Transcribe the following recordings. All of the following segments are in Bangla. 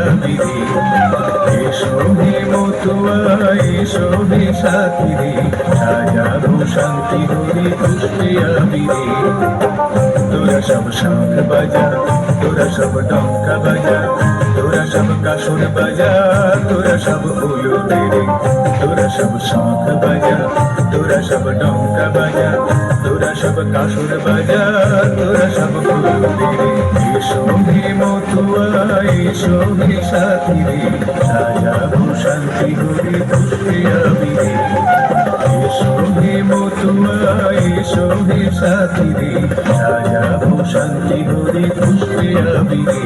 আবিরে এসো হে মতুয়া এসো হে সাথী রে সাজাবো শান্তি হরি পুষ্পে আবিরে তোরা সব শঙ্খ বাজা, তোরা সব ডঙ্কা বাজা, তোরা সব কাসর বাজা, তোরা সব উলু তেরে তোরা সব শঙ্খ বাজা, তোরা সব ডঙ্কা বাজা তোরা সব কাসর বাজা তোরা সব তেরে এসো হে মতুয়া সাথী রে সাজাবো শান্তি হরি পুষ্পে আবিরে। এসো হে মতুয়া সাথী রে সাজাবো শান্তি হরি পুষ্পে আবিরে।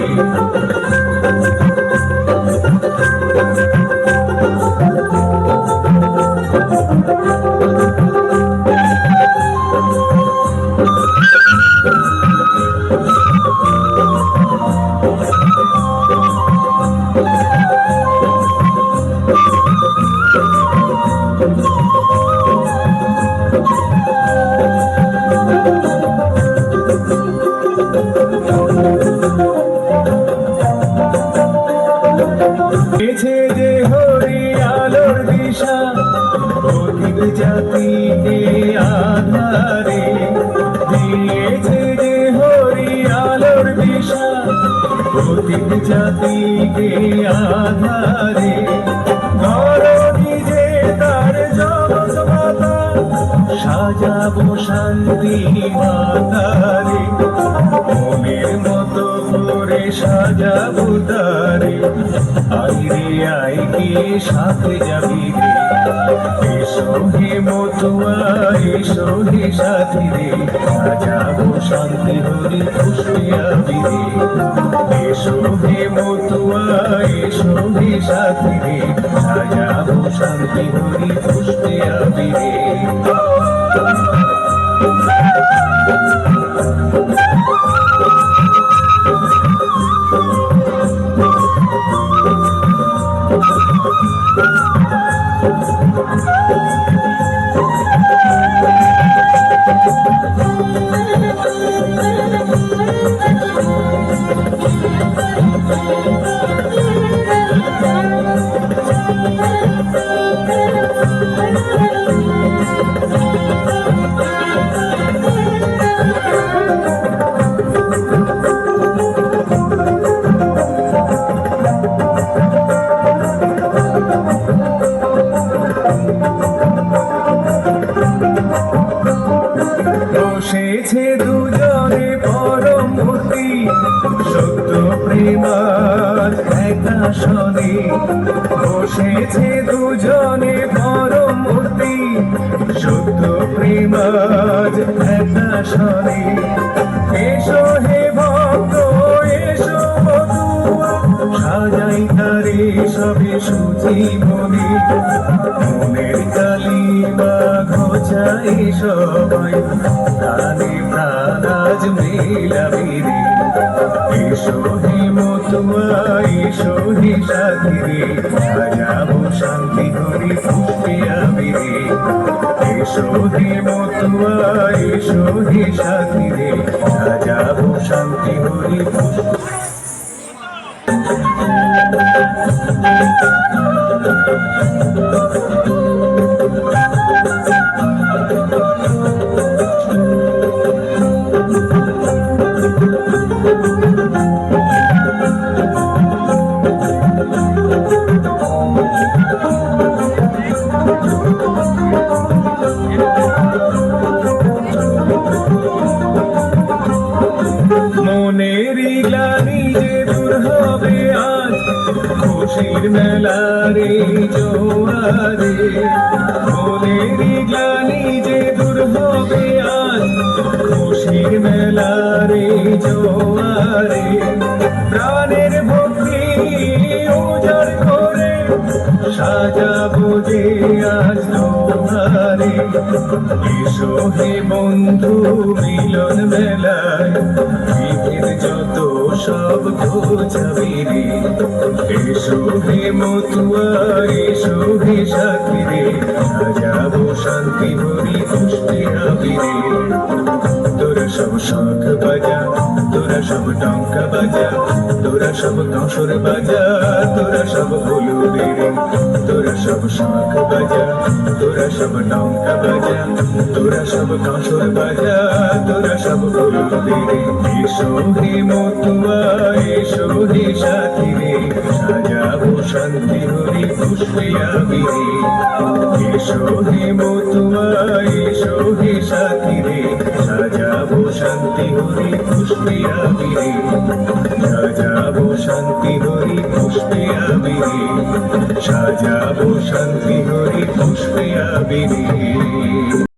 অধিক জাতিকে আধারে দিয়েছে যে হরি আলোর দিশা অধিক জাতিকে আধারে সাজাবো শান্তি মাতারে সাজাবো তারে আইরে আই কি সাথে যাবি রে। এসো হে মতুয়া এসো হে সাথী রে। সাজাবো শান্তি হরি খুশি আবি রে। এসো হে মতুয়া এসো হে সাথী রে। সাজাবো শান্তি হরি Oh, oh, বসেছে দুজনে পরম মূর্তি সত্য প্রেমার একা বসেছে দুজনে পরম মূর্তি সত্য প্রেমার একা এসো হে ভক্ত, এসো সাজাই তারে সবে সুচি মনে মনের কালিমা ঘোচাই সবাই। প্রাণে প্রাণাজ মেলাবি রে। এসো হে মতুয়া এসো হে সাথী রে সাজাবো শান্তি হরি পুষ্পে আবি রে এসো হে মতুয়া এসো সাজাবো শান্তি হরি পুষ্পে মেলারে জোয়ারে মনেরই গ্লানি যে দূর হবে আজ, খুশির মেলারে, জোয়ারে, প্রাণের ভক্তি উজাড় করে সাজাবো যে আজ তোমারে। এসো হে বন্ধু, মিলন মেলায় সব গোছাবি রে এসো হে মতুয়া এসো হে সাথী রে সাজাবো শান্তি ভরি পুষ্টি আবি রে তোরা সব শখ বাজা, তোরা সব টঙ্কা বাজা, তোরা সব কাঁসর বাজা, তোরা সব হলুদের তোরা সব শাঁখ বাজা তোরা সব টঙ্কা বাজা তোরা সব কাঁসর বাজা তোরা সব হলুদের এসো মতুয়া, এসো সাথী রে সাজাবো শান্তি হরি পুষ্পে আবিরে এসো মতুয়া, এসো সাথী রে সাজাবো শান্তি হরি পুষ্পে আবিরে। সাজাবো শান্তি হরি পুষ্পে আবিরে। সাজাবো শান্তি হরি পুষ্পে আবিরে।